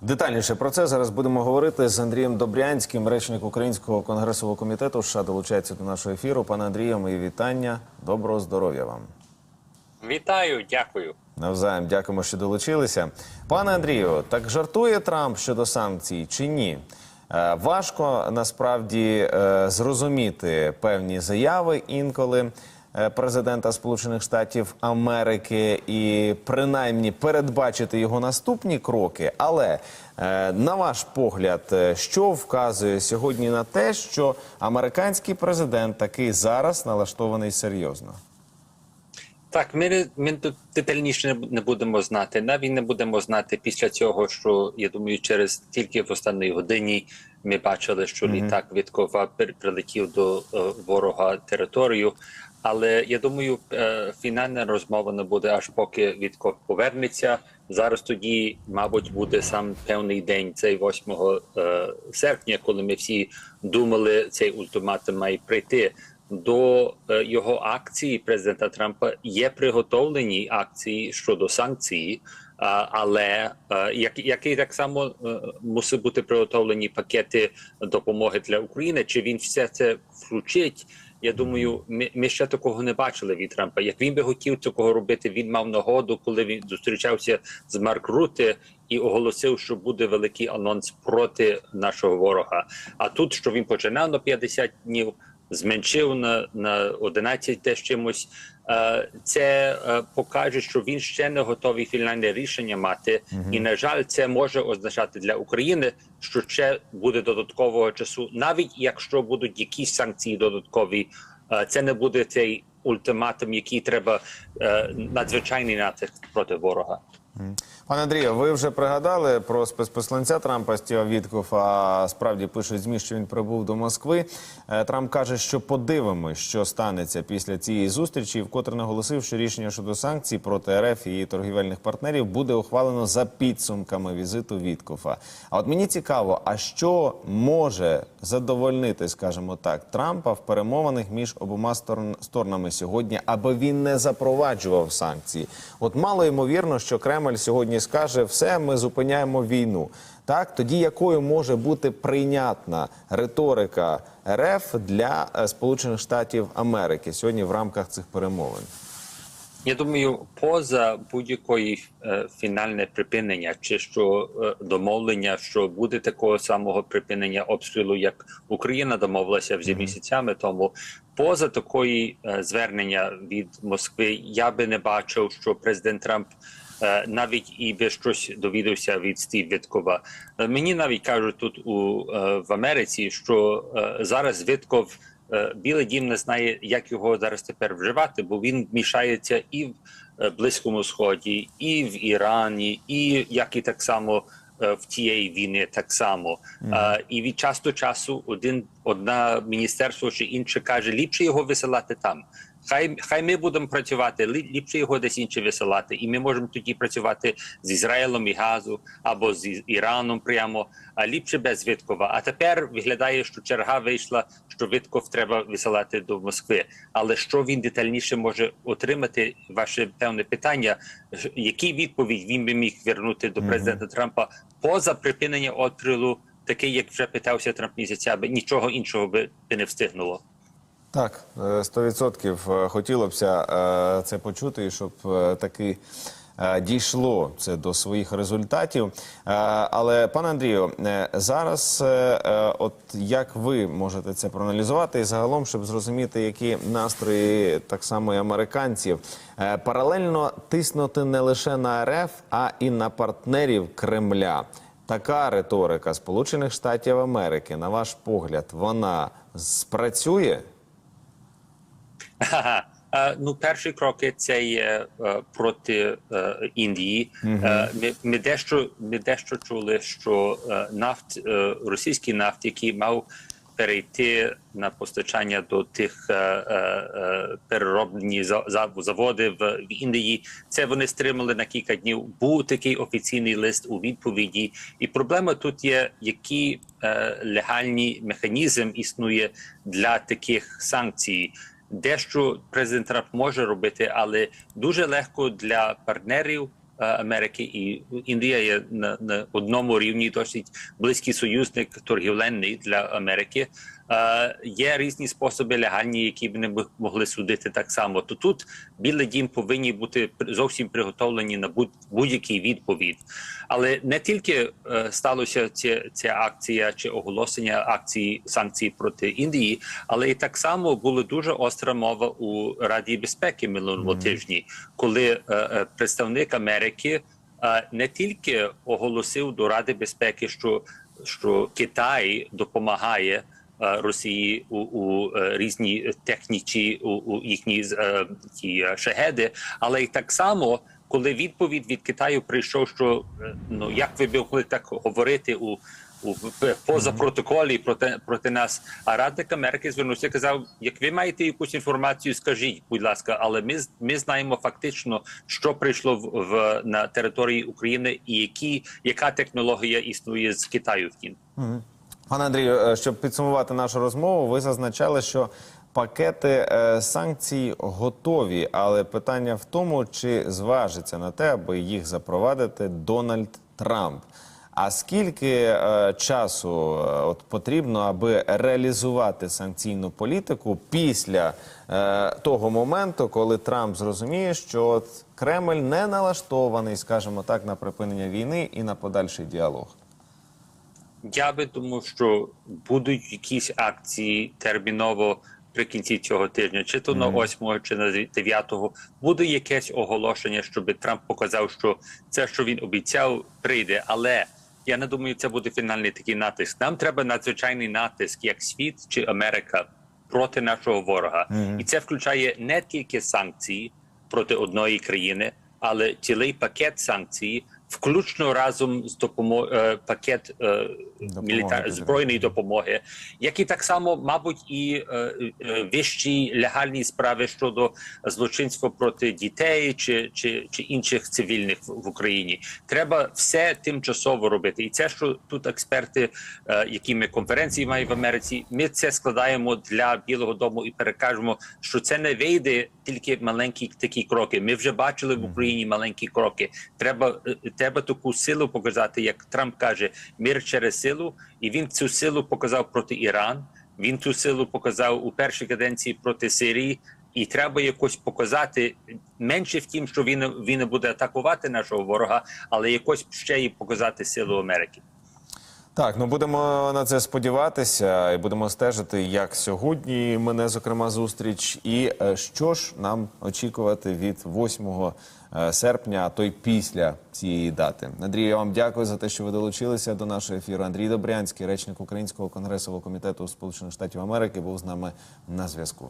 Детальніше про це зараз будемо говорити з Андрієм Добрянським, речник Українського конгресового комітету. США долучається до нашого ефіру. Пане Андрію, мої вітання. Доброго здоров'я вам. Вітаю, дякую. Навзаєм дякуємо, що долучилися. Пане Андрію, так жартує Трамп щодо санкцій чи ні? Е, Важко насправді е, зрозуміти певні заяви інколи президента Сполучених Штатів Америки і принаймні передбачити його наступні кроки. Але е, на ваш погляд, е, що вказує сьогодні на те, що американський президент такий зараз налаштований серйозно? Так, ми, ми тут детальніше не будемо знати. Навіть не будемо знати після цього, що я думаю, через тільки в останній годині ми бачили, що літак Віткова при- прилетів до е, ворога територію. Але я думаю, е, фінальна розмова не буде аж поки Вітков повернеться. Зараз тоді, мабуть, буде сам певний день, цей 8 е, серпня, коли ми всі думали, цей ультиматум має прийти. До е, його акції президента Трампа є приготовлені акції щодо санкцій, але як, які так само мусить бути приготовлені пакети допомоги для України. Чи він все це включить? Я думаю, ми, ми ще такого не бачили від Трампа. Як він би хотів такого робити, він мав нагоду, коли він зустрічався з Марк Рути і оголосив, що буде великий анонс проти нашого ворога. А тут що він починав на 50 днів зменшив на, на 11 те чимось. Е, Це е, покаже, що він ще не готовий фінальне рішення мати, і на жаль, це може означати для України, що ще буде додаткового часу, навіть якщо будуть якісь санкції додаткові, е, це не буде цей ультиматум, який треба е, надзвичайний натиск проти ворога. Пане Андрію, ви вже пригадали про спецпосланця Трампа Стіва Вітков, а справді пишуть ЗМІ, що він прибув до Москви. Е, Трамп каже, що подивимось, що станеться після цієї зустрічі, вкотре наголосив, що рішення щодо санкцій проти РФ і її торгівельних партнерів буде ухвалено за підсумками візиту Віткофа. А от мені цікаво, а що може задовольнити, скажімо так, Трампа в перемовинах між обома сторон- сторонами сьогодні, аби він не запроваджував санкції? От мало ймовірно, що Кремль сьогодні скаже, все, ми зупиняємо війну. Так, тоді якою може бути прийнятна риторика РФ для е, Сполучених Штатів Америки сьогодні в рамках цих перемовин? Я думаю, поза будь-якої е, фінальне припинення, чи що е, домовлення, що буде такого самого припинення обстрілу, як Україна домовилася вже місяцями тому. Поза такої е, звернення від Москви, я би не бачив, що президент Трамп. Е, Навіть і би щось довідався від Стів Віткова. Е, Мені навіть кажуть тут у е, в Америці, що зараз Вітков Е, Білий дім не знає, як його зараз тепер вживати, бо він мішається і в Близькому Сході, і в Ірані, і як і так само в тієї війни, так само. Е, І від часу до часу один одна міністерство чи інше каже, ліпше його висилати там. Хай хай ми будемо працювати, лі- ліпше його десь інше висилати, і ми можемо тоді працювати з Ізраїлем і Газу або з Іраном прямо, а ліпше без Виткова. А тепер виглядає, що черга вийшла, що Витков треба висилати до Москви. Але що він детальніше може отримати? Ваше певне питання, які відповідь він би міг вернути до президента Трампа поза припинення обстрілу, такий, як вже питався Трамп місяцями, нічого іншого би не встигнуло. Так, е, 100% е, хотілося б е, це почути, і щоб е, таки е, дійшло це до своїх результатів. Е, Але, пане Андрію, е, зараз, е, е, от як ви можете це проаналізувати, і загалом, щоб зрозуміти, які настрої так само і американців, е, паралельно тиснути не лише на РФ, а і на партнерів Кремля. Така риторика Сполучених Штатів Америки, на ваш погляд, вона спрацює? Ага. Е, Ну, перші кроки це є е, проти е, Індії. Ми, ми дещо ми дещо чули, що нафт російський нафт, який мав перейти на постачання до тих за- заводи в, Індії, це вони стримали на кілька днів. Був такий офіційний лист у відповіді, і проблема тут є, які легальні механізм існує для таких санкцій дещо президент Трамп може робити, але дуже легко для партнерів е, Америки, і Індія є на, на одному рівні досить близький союзник торгівленний для Америки. Е, є різні способи легальні, які б не могли судити так само. То тут Білий дім повинні бути зовсім приготовлені на будь- будь-який відповідь. Але не тільки е, сталося ця, ця акція чи оголошення акції санкцій проти Індії, але і так само була дуже остра мова у Раді безпеки минулого тижні, коли е, представник Америки не тільки оголосив до Ради безпеки, що, що Китай допомагає. Е, Росії у, у е, різні техніці у, у їхні е, ті шахеди, але й так само, коли відповідь від Китаю прийшов, що ну як ви могли так говорити у. У поза протоколі проти проти нас, а радник Америки звернувся і казав: як ви маєте якусь інформацію, скажіть, будь ласка, але ми ми знаємо фактично, що прийшло в, в на території України, і які яка технологія існує з Китаю. Втім, Пане Андрію, е, щоб підсумувати нашу розмову, ви зазначали, що пакети е, санкцій готові, але питання в тому, чи зважиться на те, аби їх запровадити Дональд Трамп. А скільки е, часу от потрібно, аби реалізувати санкційну політику після того моменту, коли Трамп зрозуміє, що от Кремль не налаштований, скажімо так, на припинення війни і на подальший діалог? Я би думав, що будуть якісь акції терміново при кінці цього тижня, чи то на 8, чи на 9, буде якесь оголошення, щоб Трамп показав, що це, що він обіцяв, прийде. Але я не думаю, це буде фінальний такий натиск. Нам треба надзвичайний натиск, як світ чи Америка проти нашого ворога, і це включає не тільки санкції проти одної країни, але цілий пакет санкцій, включно разом з допомогою пакет е, Допомоги мілітар збройної допомоги, як і так само, мабуть, і е, е, вищі легальні справи щодо злочинства проти дітей чи, чи, чи інших цивільних в, в Україні. Треба все тимчасово робити. І це, що тут експерти, е, які ми конференції маємо в Америці, ми це складаємо для Білого Дому і перекажемо, що це не вийде тільки маленькі такі кроки. Ми вже бачили в Україні маленькі кроки. Треба, е, треба таку силу показати, як Трамп каже, мир через силу, і він цю силу показав проти Іран. Він цю силу показав у першій каденції проти Сирії. І треба якось показати менше в тім, що він він буде атакувати нашого ворога, але якось ще й показати силу Америки. Так, ну будемо на це сподіватися і будемо стежити, як сьогодні мене зокрема зустріч, і е, що ж нам очікувати від 8 е, серпня, а то й після цієї дати. Андрій, я вам дякую за те, що ви долучилися до нашого ефіру. Андрій Добрянський, речник Українського конгресового комітету Сполучених Штатів Америки, був з нами на зв'язку.